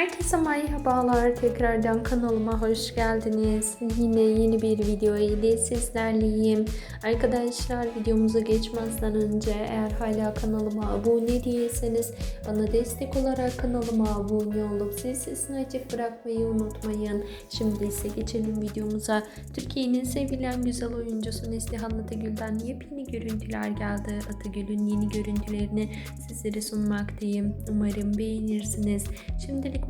Herkese merhabalar. Tekrardan kanalıma hoş geldiniz. Yine yeni bir video ile sizlerleyim. Arkadaşlar videomuza geçmezden önce eğer hala kanalıma abone değilseniz bana destek olarak kanalıma abone olup zil sesini açık bırakmayı unutmayın. Şimdi ise geçelim videomuza. Türkiye'nin sevilen güzel oyuncusu Neslihan Atıgül'den yepyeni görüntüler geldi. Atıgül'ün yeni görüntülerini sizlere sunmaktayım. Umarım beğenirsiniz. Şimdilik